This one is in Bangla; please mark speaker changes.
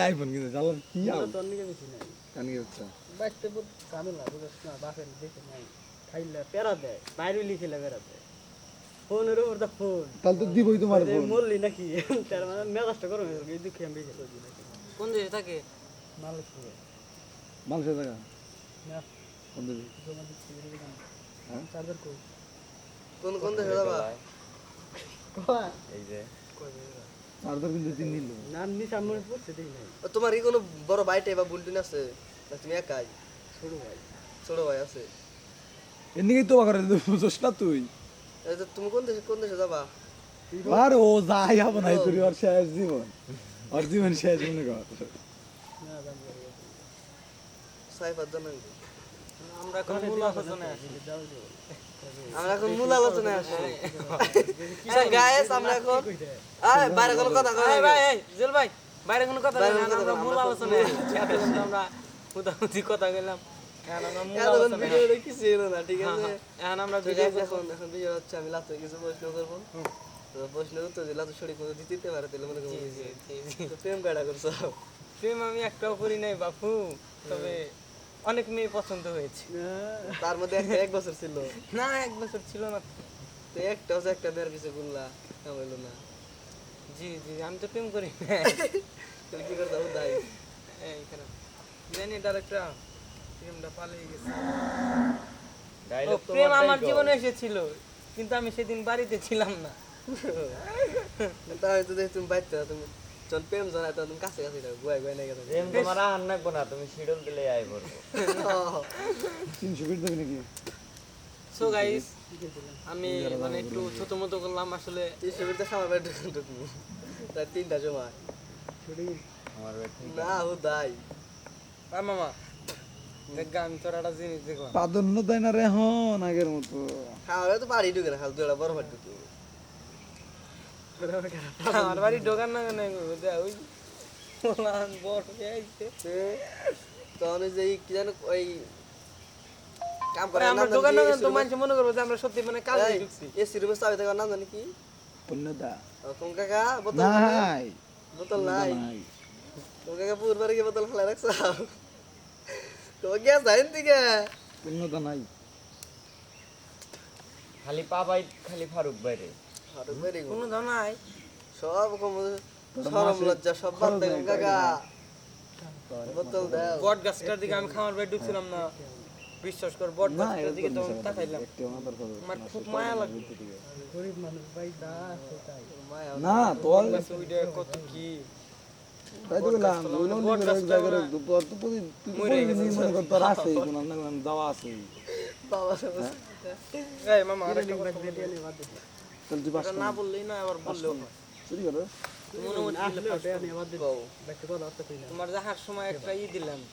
Speaker 1: আইফোন কিনে চালান কি আও
Speaker 2: তোর নিকে বেশি নাই।
Speaker 1: কান কি হচ্ছে।
Speaker 2: বাইতে বহুত ঝামেলা বুঝছ না বাপের দেখে নাই। খাইলে পেরা দেয় বাইরে লিখিলে পেরা দেয়। ফোনের উপর তো ফোন।
Speaker 1: তাহলে তো দিবই তোমার ফোন।
Speaker 2: মরলি নাকি? তার মানে মেজাজটা গরম হয়ে গেল এই দুঃখে আমি
Speaker 3: কোন দেশে থাকে?
Speaker 2: হবে
Speaker 1: মানুষের জায়গা
Speaker 2: না।
Speaker 1: কোন
Speaker 2: কেন?
Speaker 1: হ্যাঁ?
Speaker 2: চার্জার কই
Speaker 3: কোন কোন দেশে যাবা?
Speaker 2: কয়?
Speaker 4: এই যে।
Speaker 1: কিন্তু তিন
Speaker 2: নাম নিশা মনে পড়ছে দেখি নাই।
Speaker 3: তোমার কি কোনো বড় ভাইটে বা বুলটিন আছে? না তুমি একাই?
Speaker 2: ছোট ভাই।
Speaker 3: ছোট ভাই আছে?
Speaker 1: এদিকেই তো করে বুঝছ না তুই।
Speaker 3: তুমি কোন দেশে কোন দেশে যাবা?
Speaker 1: আর ও যাই হব না তুই ওর শেষ জীবন। ওর জীবন শেষ মনে কর।
Speaker 2: না
Speaker 3: সাইফার জানেন
Speaker 2: আমরা এখন মূল আলোচনায় আসি। যাও
Speaker 3: আমরা এখন মূল আলোচনায় আসি। গায়েস আমরা এখন বাইরে কোনো কথা কই
Speaker 5: ভাই এই জেল ভাই বাইরে কোনো কথা না, আমরা মূল আলোচনায় এতক্ষণ তো আমরা মোটামুটি কথা
Speaker 3: আমি কিছু প্রশ্ন করব। প্রশ্নের উত্তর দিলে তো সঠিক মতো দিতে পারে তাহলে মনে করব প্রেম কাটা করছ।
Speaker 5: প্রেম আমি একটাও করি নাই বাপু। তবে অনেক মেয়ে পছন্দ হয়েছে।
Speaker 3: তার মধ্যে একটা এক বছর ছিল।
Speaker 5: না এক বছর ছিল না। তো।
Speaker 3: তো একটা হচ্ছে একটা দেড় পিছে গুল্লা হইল না।
Speaker 5: জি জি আমি তো প্রেম করি। না
Speaker 3: তাহলে কি করতে হবে দায়ী
Speaker 5: এইখানে জানি ডাইরেক্টর প্রেমটা পালিয়ে গেছে। ও প্রেম আমার জীবনে এসেছিল কিন্তু আমি সেদিন বাড়িতে ছিলাম না।
Speaker 3: তাহলে তো দেখি তুমি বাইতে তুমি যখন প্রেম জানাই তখন তুমি কাছে কাছে থাকো গুয়াই গুয়াই নাই গেছো।
Speaker 4: প্রেম তোমার আর নাকবো না তুমি শিডল দিলে আই পড়ব।
Speaker 1: তিনশো ফিট দেবে নাকি?
Speaker 5: সো গাইস আমি মানে একটু ছোট মতো করলাম আসলে
Speaker 3: তিনশো মিনিটে খাবার বাইরে ঢুকুন ঢুকুন তাই তিনটা সময়।
Speaker 4: আমার ব্যাটারি
Speaker 3: না ও দাই।
Speaker 5: আ মামা দেখ আমি তোর একটা জিনিস দেখলাম।
Speaker 1: প্রাধান্য দেয় না রে এখন আগের মতো।
Speaker 3: খাওয়া তো বাড়ি ঢুকে না খালি দুটা বড় ঢুকে
Speaker 5: আমার বাড়ি ঢোকার না কেন ওই পোলান হয়ে আইছে।
Speaker 3: তখন যে কি জানো ওই কাম করে
Speaker 5: আমরা ঢোকার না তো মানুষ মনে করব যে আমরা সত্যি মানে কাজে ঢুকছি।
Speaker 3: এসি রুমে চাবি থাকার নাম জানি কি?
Speaker 1: পূর্ণতা
Speaker 3: কোন কাকা? বোতল
Speaker 1: নাই।
Speaker 3: বোতল নাই। কোন কাকা বোতল রাখছ? গ্যাস দিকে?
Speaker 1: নাই।
Speaker 4: খালি পাবাই খালি ফারুক বাইরে।
Speaker 3: ফারুক ভাই রে
Speaker 5: কোনো দাও
Speaker 3: সব রকম সরম লজ্জা সব বাদ দেখুন কাকা। বোতল দাও।
Speaker 5: বট গাছটার দিকে আমি খামার বাড়ি ঢুকছিলাম না। বিশ্বাস কর বট গাছটার দিকে তখন তাকাইলাম। আমার খুব মায়া লাগল
Speaker 2: গরিব মানুষ ভাই দা আছে তাই।
Speaker 3: মায়া
Speaker 1: না তোর
Speaker 5: কত কি?
Speaker 1: তাই তো বললাম ওগুলো নিয়ে এক জায়গায় রাখতো তোর তো প্রতি তুই তো প্রতিদিনই মনে কর তোর আছে কোনো না কোনো দাওয়া আছে।
Speaker 3: বাবা
Speaker 5: এই মামা আরেকটা কথা বলি।
Speaker 2: রিয়েলি বাদ
Speaker 1: তাহলে তুই পাস
Speaker 5: না বললেই না আবার বললেও হয়।
Speaker 1: চুরি করো
Speaker 5: তোমার যাহার সময় একটা ই দিলাম